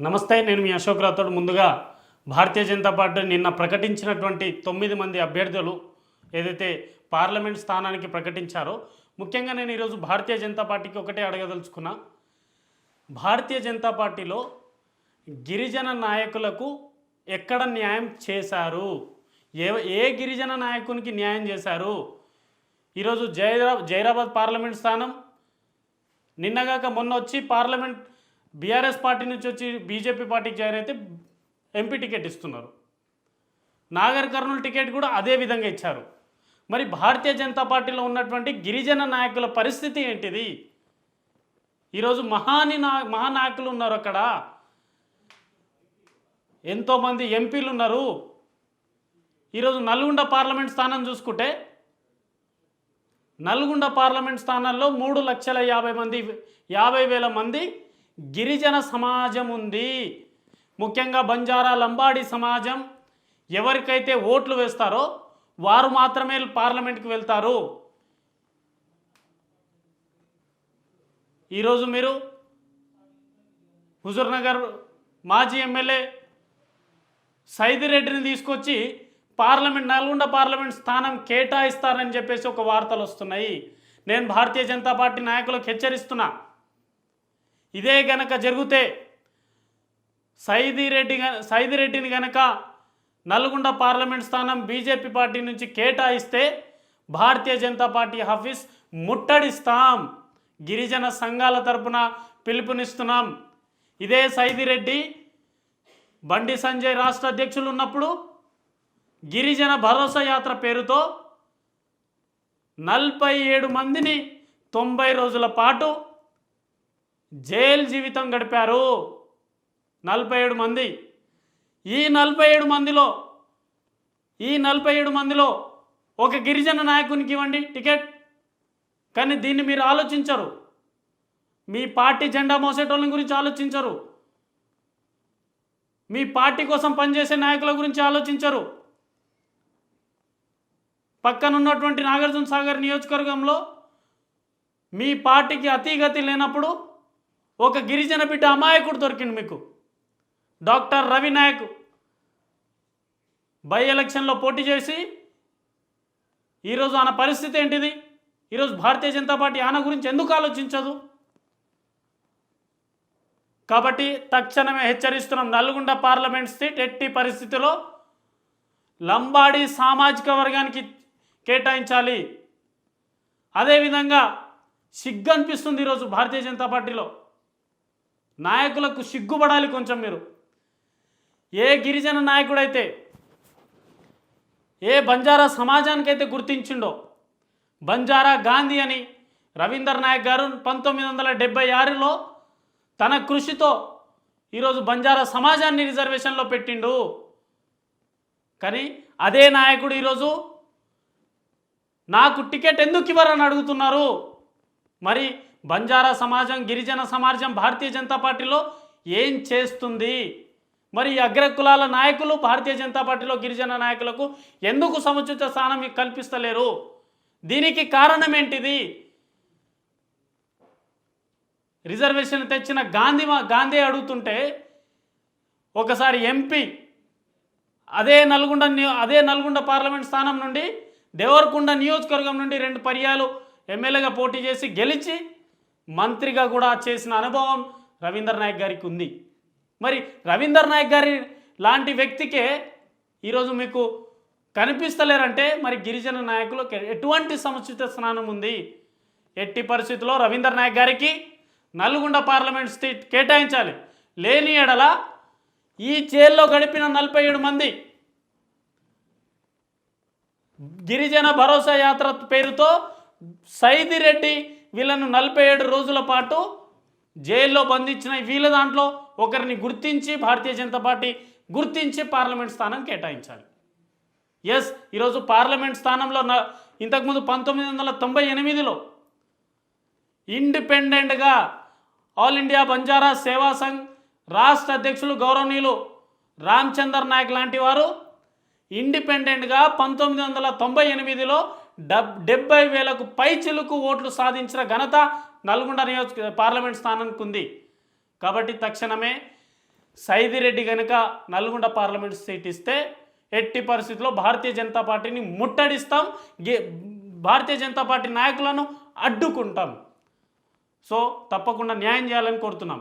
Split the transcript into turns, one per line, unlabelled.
నమస్తే నేను మీ అశోక్ రాథోడ్. ముందుగా భారతీయ జనతా పార్టీ నిన్న ప్రకటించినటువంటి తొమ్మిది మంది అభ్యర్థులు ఏదైతే పార్లమెంట్ స్థానానికి ప్రకటించారో ముఖ్యంగా నేను ఈరోజు భారతీయ జనతా పార్టీకి ఒకటే అడగదలుచుకున్నా. భారతీయ జనతా పార్టీలో గిరిజన నాయకులకు ఎక్కడ న్యాయం చేశారు? ఏ ఏ గిరిజన నాయకునికి న్యాయం చేశారు? ఈరోజు జైరా జైరాబాద్ పార్లమెంట్ స్థానం. నిన్నగాక మొన్న వచ్చి పార్లమెంట్ బీఆర్ఎస్ పార్టీ నుంచి వచ్చి బీజేపీ పార్టీకి జాయిన్ అయితే ఎంపీ టికెట్ ఇస్తున్నారు. నాగర్ కర్నూలు టికెట్ కూడా అదే విధంగా ఇచ్చారు. మరి భారతీయ జనతా పార్టీలో ఉన్నటువంటి గిరిజన నాయకుల పరిస్థితి ఏంటిది? ఈరోజు మహాని నా మహానాయకులు ఉన్నారు అక్కడ. ఎంతోమంది ఎంపీలు ఉన్నారు. ఈరోజు నల్గొండ పార్లమెంట్ స్థానం చూసుకుంటే నల్గొండ పార్లమెంట్ స్థానాల్లో మూడు లక్షల యాభై మంది యాభై వేల మంది గిరిజన సమాజం ఉంది. ముఖ్యంగా బంజారా లంబాడి సమాజం ఎవరికైతే ఓట్లు వేస్తారో వారు మాత్రమే పార్లమెంట్కి వెళ్తారు. ఈరోజు మీరు హుజూర్నగర్ మాజీ ఎమ్మెల్యే సైదిరెడ్డిని తీసుకొచ్చి పార్లమెంట్ నల్గొండ పార్లమెంట్ స్థానం కేటాయిస్తారని చెప్పేసి ఒక వార్తలు వస్తున్నాయి. నేను భారతీయ జనతా పార్టీ నాయకులకు హెచ్చరిస్తున్నా. ఇదే గనక జరిగితే సైదిరెడ్డి సైదిరెడ్డిని గనక నల్గొండ పార్లమెంట్ స్థానం బీజేపీ పార్టీ నుంచి కేటాయిస్తే భారతీయ జనతా పార్టీ ఆఫీస్ ముట్టడిస్తాం. గిరిజన సంఘాల తరపున పిలుపునిస్తున్నాం. ఇదే సైదిరెడ్డి బండి సంజయ్ రాష్ట్ర అధ్యక్షులు ఉన్నప్పుడు గిరిజన భరోసా యాత్ర పేరుతో నలభై ఏడు మందిని తొంభై రోజుల పాటు జైలు జీవితం గడిపారు. నలభై ఏడు మంది. ఈ నలభై ఏడు మందిలో ఈ నలభై ఏడు మందిలో ఒక గిరిజన నాయకునికి ఇవ్వండి టికెట్. కానీ దీన్ని మీరు ఆలోచించరు. మీ పార్టీ జెండా మోసేటోళ్ళ గురించి ఆలోచించరు. మీ పార్టీ కోసం పనిచేసే నాయకుల గురించి ఆలోచించరు. పక్కనున్నటువంటి నాగార్జున సాగర్ నియోజకవర్గంలో మీ పార్టీకి అతీగతి లేనప్పుడు ఒక గిరిజన బిడ్డ అమాయకుడు దొరికింది మీకు. డాక్టర్ రవి నాయక్ బై ఎలక్షన్లో పోటీ చేసి ఈరోజు ఆయన పరిస్థితి ఏంటిది? ఈరోజు భారతీయ జనతా పార్టీ ఆయన గురించి ఎందుకు ఆలోచించదు? కాబట్టి తక్షణమే హెచ్చరిస్తున్నాం నల్గొండ పార్లమెంట్ సీట్ ఎట్టి పరిస్థితిలో లంబాడి సామాజిక వర్గానికి కేటాయించాలి. అదేవిధంగా సిగ్గు అనిపిస్తుంది ఈరోజు భారతీయ జనతా పార్టీలో. నాయకులకు సిగ్గుపడాలి కొంచెం మీరు. ఏ గిరిజన నాయకుడైతే ఏ బంజారా సమాజానికైతే గుర్తించిండో బంజారా గాంధీ అని రవీందర్ నాయక్ గారు పంతొమ్మిది వందల డెబ్బై ఆరులో తన కృషితో ఈరోజు బంజారా సమాజాన్ని రిజర్వేషన్లో పెట్టిండు. కానీ అదే నాయకుడు ఈరోజు నాకు టికెట్ ఎందుకు ఇవ్వరని అడుగుతున్నారు? మరి బంజారా సమాజం గిరిజన సమాజం భారతీయ జనతా పార్టీలో ఏం చేస్తుంది? మరి అగ్రకులాల నాయకులు భారతీయ జనతా పార్టీలో గిరిజన నాయకులకు ఎందుకు సముచిత స్థానం కల్పిస్తలేరు? దీనికి కారణం ఏంటిది రిజర్వేషన్ తెచ్చిన గాంధీ మా- గాంధీ అడుగుతుంటే ఒకసారి ఎంపీ అదే నల్గొండ అదే నల్గొండ పార్లమెంట్ స్థానం నుండి దేవరకొండ నియోజకవర్గం నుండి రెండు పర్యాలు ఎమ్మెల్యేగా పోటీ చేసి గెలిచి మంత్రిగా కూడా చేసిన అనుభవం రవీందర్ నాయక్ గారికి ఉంది. మరి రవీందర్ నాయక్ గారి లాంటి వ్యక్తికే ఈరోజు మీకు కనిపిస్తలేరంటే మరి గిరిజన నాయకులు ఎటువంటి సముచిత స్నానం ఉంది? ఎట్టి పరిస్థితుల్లో రవీందర్ నాయక్ గారికి నల్గొండ పార్లమెంట్ సీట్ కేటాయించాలి. లేని ఎడల ఈ జైల్లో గడిపిన నలభై ఏడు మంది గిరిజన భరోసా యాత్ర పేరుతో సైదిరెడ్డి వీళ్ళను నలభై ఏడు రోజుల పాటు జైల్లో బంధించిన వీళ్ళ దాంట్లో ఒకరిని గుర్తించి భారతీయ జనతా పార్టీ గుర్తించి పార్లమెంట్ స్థానం కేటాయించాలి. ఎస్ ఈరోజు పార్లమెంట్ స్థానంలో న ఇంతకుముందు పంతొమ్మిది వందల తొంభై ఎనిమిదిలో ఇండిపెండెంట్గా ఆల్ ఇండియా బంజారా సేవా సంఘ్ రాష్ట్ర అధ్యక్షులు గౌరవనీయులు రామచందర్ నాయక్ లాంటి వారు ఇండిపెండెంట్గా పంతొమ్మిది వందల తొంభై ఎనిమిదిలో డబ్ డెబ్బై వేలకు పైచిలుకు ఓట్లు సాధించిన ఘనత నల్గొండ నియోజక పార్లమెంట్ స్థానానికి ఉంది. కాబట్టి తక్షణమే సైదిరెడ్డి కనుక నల్గొండ పార్లమెంట్ సీట్ ఇస్తే ఎట్టి పరిస్థితుల్లో భారతీయ జనతా పార్టీని ముట్టడిస్తాం. గే భారతీయ జనతా పార్టీ నాయకులను అడ్డుకుంటాం. సో తప్పకుండా న్యాయం చేయాలని కోరుతున్నాం.